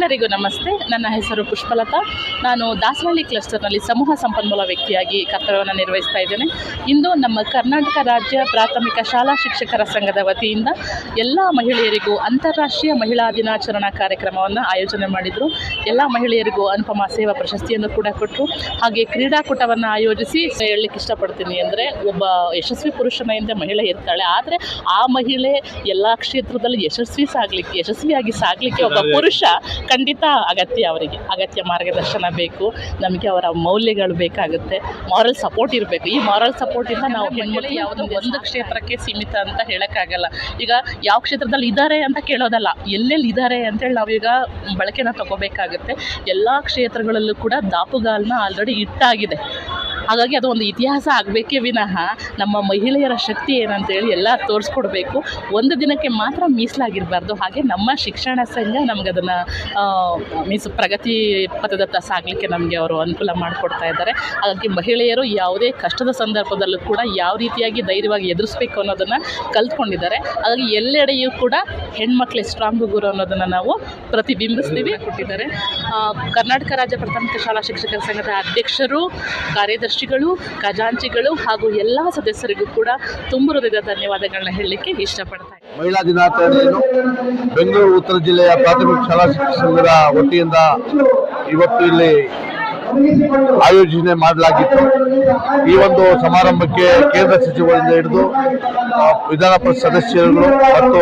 ಎಲ್ಲರಿಗೂ ನಮಸ್ತೆ. ನನ್ನ ಹೆಸರು ಪುಷ್ಪಲತಾ. ನಾನು ದಾಸರಳ್ಳಿ ಕ್ಲಸ್ಟರ್ನಲ್ಲಿ ಸಮೂಹ ಸಂಪನ್ಮೂಲ ವ್ಯಕ್ತಿಯಾಗಿ ಕರ್ತವ್ಯವನ್ನು ನಿರ್ವಹಿಸ್ತಾ ಇದ್ದೇನೆ. ಇಂದು ನಮ್ಮ ಕರ್ನಾಟಕ ರಾಜ್ಯ ಪ್ರಾಥಮಿಕ ಶಾಲಾ ಶಿಕ್ಷಕರ ಸಂಘದ ವತಿಯಿಂದ ಎಲ್ಲ ಮಹಿಳೆಯರಿಗೂ ಅಂತಾರಾಷ್ಟ್ರೀಯ ಮಹಿಳಾ ದಿನಾಚರಣಾ ಕಾರ್ಯಕ್ರಮವನ್ನು ಆಯೋಜನೆ ಮಾಡಿದರು. ಎಲ್ಲ ಮಹಿಳೆಯರಿಗೂ ಅನುಪಮ ಸೇವಾ ಪ್ರಶಸ್ತಿಯನ್ನು ಕೂಡ ಕೊಟ್ಟರು ಹಾಗೆ ಕ್ರೀಡಾಕೂಟವನ್ನು ಆಯೋಜಿಸಿ ಹೇಳಲಿಕ್ಕೆ ಇಷ್ಟಪಡ್ತೀನಿ ಅಂದರೆ ಒಬ್ಬ ಯಶಸ್ವಿ ಪುರುಷನ ಹಿಂದೆ ಮಹಿಳೆ ಇರ್ತಾಳೆ. ಆದರೆ ಆ ಮಹಿಳೆ ಎಲ್ಲ ಕ್ಷೇತ್ರದಲ್ಲಿ ಯಶಸ್ವಿ ಸಾಗಲಿಕ್ಕೆ ಯಶಸ್ವಿಯಾಗಿ ಸಾಗಲಿಕ್ಕೆ ಒಬ್ಬ ಪುರುಷ ಖಂಡಿತ ಅಗತ್ಯ ಅವರಿಗೆ. ಅಗತ್ಯ ಮಾರ್ಗದರ್ಶನ ಬೇಕು ನಮಗೆ ಅವರ ಮೌಲ್ಯಗಳು ಬೇಕಾಗುತ್ತೆ ಮಾರಲ್ ಸಪೋರ್ಟ್ ಇರಬೇಕು. ಈ ಮಾರಲ್ ಸಪೋರ್ಟಿಂದ ನಾವು ಹೆಣ್ಮಕ್ಳು ಯಾವುದೋ ಒಂದು ಕ್ಷೇತ್ರಕ್ಕೆ ಸೀಮಿತ ಅಂತ ಹೇಳೋಕ್ಕಾಗಲ್ಲ. ಈಗ ಯಾವ ಕ್ಷೇತ್ರದಲ್ಲಿ ಇದ್ದಾರೆ ಅಂತ ಕೇಳೋದಲ್ಲ ಎಲ್ಲೆಲ್ಲಿ ಇದ್ದಾರೆ ಅಂತೇಳಿ ನಾವೀಗ ಬಳಕೆನ ತಗೋಬೇಕಾಗುತ್ತೆ. ಎಲ್ಲ ಕ್ಷೇತ್ರಗಳಲ್ಲೂ ಕೂಡ ದಾಪುಗಾಲನ್ನ ಆಲ್ರೆಡಿ ಇಟ್ಟಾಗಿದೆ ಹಾಗಾಗಿ ಅದು ಒಂದು ಇತಿಹಾಸ ಆಗಬೇಕೇ ವಿನಃ ನಮ್ಮ ಮಹಿಳೆಯರ ಶಕ್ತಿ ಏನಂತೇಳಿ ಎಲ್ಲ ತೋರಿಸ್ಕೊಡ್ಬೇಕು. ಒಂದು ದಿನಕ್ಕೆ ಮಾತ್ರ ಮೀಸಲಾಗಿರಬಾರ್ದು. ಹಾಗೆ ನಮ್ಮ ಶಿಕ್ಷಣ ಸಂಘ ನಮ್ಗೆ ಅದನ್ನು ಮೀನ್ಸ್ ಪ್ರಗತಿ ಪಥದತ್ತ ಸಾಗಲಿಕ್ಕೆ ನಮಗೆ ಅವರು ಅನುಕೂಲ ಮಾಡಿಕೊಡ್ತಾ ಇದ್ದಾರೆ. ಹಾಗಾಗಿ ಮಹಿಳೆಯರು ಯಾವುದೇ ಕಷ್ಟದ ಸಂದರ್ಭದಲ್ಲೂ ಕೂಡ ಯಾವ ರೀತಿಯಾಗಿ ಧೈರ್ಯವಾಗಿ ಎದುರಿಸ್ಬೇಕು ಅನ್ನೋದನ್ನು ಕಲ್ತ್ಕೊಂಡಿದ್ದಾರೆ. ಹಾಗಾಗಿ ಎಲ್ಲೆಡೆಯೂ ಕೂಡ ಹೆಣ್ಮಕ್ಳೇ ಸ್ಟ್ರಾಂಗ್ ಗುರು ಅನ್ನೋದನ್ನು ನಾವು ಪ್ರತಿಬಿಂಬಿಸ್ತೀವಿ. ಕೊಟ್ಟಿದ್ದಾರೆ ಕರ್ನಾಟಕ ರಾಜ್ಯ ಪ್ರಾಥಮಿಕ ಶಾಲಾ ಶಿಕ್ಷಕರ ಸಂಘದ ಅಧ್ಯಕ್ಷರು ಕಾರ್ಯದರ್ಶಿಗಳು ಖಜಾಂಚಿಗಳು ಹಾಗೂ ಎಲ್ಲ ಸದಸ್ಯರಿಗೂ ಕೂಡ ತುಂಬ ಹೃದಯದ ಧನ್ಯವಾದಗಳನ್ನ ಹೇಳಲಿಕ್ಕೆ ಇಷ್ಟಪಡ್ತಾ ಮಹಿಳಾ ದಿನಾಚರಣೆಯನ್ನು ಬೆಂಗಳೂರು, ಉತ್ತರ ಜಿಲ್ಲೆಯ ಪ್ರಾಥಮಿಕ ಶಾಲಾ ಶಿಕ್ಷಣ ಸಂಘದ ವತಿಯಿಂದ ಇವತ್ತು ಇಲ್ಲಿ ಆಯೋಜನೆ ಮಾಡಲಾಗಿತ್ತು. ಈ ಒಂದು ಸಮಾರಂಭಕ್ಕೆ ಕೇಂದ್ರ ಸಚಿವರಿಂದ ಹಿಡಿದು ವಿಧಾನ ಪರಿಷತ್ ಸದಸ್ಯರುಗಳು ಮತ್ತು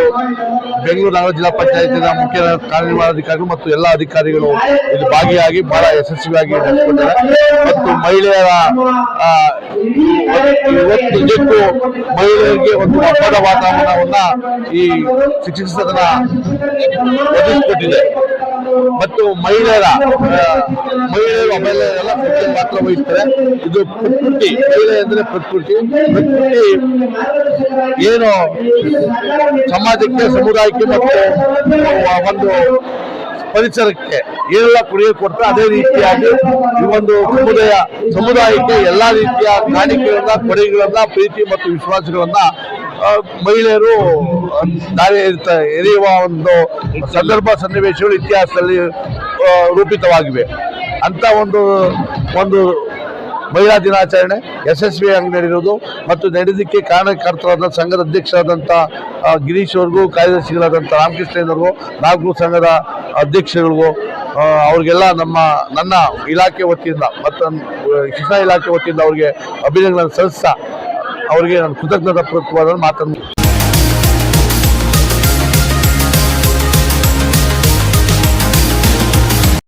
ಬೆಂಗಳೂರು ನಗರ ಜಿಲ್ಲಾ ಪಂಚಾಯತಿನ ಮುಖ್ಯ ಕಾರ್ಯನಿರ್ವಹಣಾಧಿಕಾರಿಗಳು ಮತ್ತು ಎಲ್ಲ ಅಧಿಕಾರಿಗಳು ಇಲ್ಲಿ ಭಾಗಿಯಾಗಿ ಬಹಳ ಯಶಸ್ವಿಯಾಗಿ ನಡೆಸಿಕೊಂಡಿದ್ದಾರೆ ಮತ್ತು ಮಹಿಳೆಯರ ಇವತ್ತು ಮಹಿಳೆಯರಿಗೆ ಒಂದು ಹಬ್ಬದ ವಾತಾವರಣವನ್ನ ಈ ಶಿಕ್ಷಕ ಸದನ ಒದಗಿಸಿಕೊಟ್ಟಿದೆ. ಮತ್ತು ಮಹಿಳೆಯರ ಮಹಿಳೆಯರು ಎಲ್ಲ ಪ್ರಕೃತಿ ಪಾತ್ರ ವಹಿಸ್ತಾರೆ. ಇದು ಪ್ರಕೃತಿ, ಮಹಿಳೆ ಅಂದ್ರೆ ಪ್ರಕೃತಿ. ಪ್ರಕೃತಿ ಏನು ಸಮಾಜಕ್ಕೆ, ಸಮುದಾಯಕ್ಕೆ ಮತ್ತು ಒಂದು ಪರಿಸರಕ್ಕೆ ಏನೆಲ್ಲ ಕೊಡುಗೆ ಕೊಡ್ತಾರೆ ಅದೇ ರೀತಿಯಾಗಿ ಈ ಒಂದು ಸಮುದಾಯ, ಸಮುದಾಯಕ್ಕೆ ಎಲ್ಲಾ ರೀತಿಯ ಕಾಣಿಕೆಗಳನ್ನ, ಕೊಡುಗೆಗಳನ್ನ, ಪ್ರೀತಿ ಮತ್ತು ವಿಶ್ವಾಸಗಳನ್ನ ಮಹಿಳೆಯರು ದಾರಿ ಎರೆಯುವ ಒಂದು ಸಂದರ್ಭ ಸನ್ನಿವೇಶಗಳು ಇತಿಹಾಸದಲ್ಲಿ ರೂಪಿತವಾಗಿವೆ. ಅಂತ ಒಂದು ಒಂದು ಮಹಿಳಾ ದಿನಾಚರಣೆ ಯಶಸ್ವಿಯಾಗಿ ನಡೆದಿರುವುದು ಮತ್ತು ನಡೆದಕ್ಕೆ ಕಾರಣಕರ್ತರಾದ ಸಂಘದ ಅಧ್ಯಕ್ಷರಾದಂಥ ಗಿರೀಶ್ ಅವ್ರಿಗೂ, ಕಾರ್ಯದರ್ಶಿಗಳಾದಂಥ ರಾಮಕೃಷ್ಣಯ್ಯನವ್ರಿಗೂ ನಾಲ್ಕು ಸಂಘದ ಅಧ್ಯಕ್ಷರಿಗೂ ಅವ್ರಿಗೆಲ್ಲ ನಮ್ಮ, ನನ್ನ ಇಲಾಖೆ ವತಿಯಿಂದ ಮತ್ತು ಶಿಕ್ಷಣ ಇಲಾಖೆ ವತಿಯಿಂದ ಅವರಿಗೆ ಅಭಿನಂದನೆ ಸಲ್ಲಿಸ್ತಾ ಅವರಿಗೆ ನಾನು ಕೃತಜ್ಞತಾ ಪೂರ್ವಕವಾದ ಮಾತನ್ನು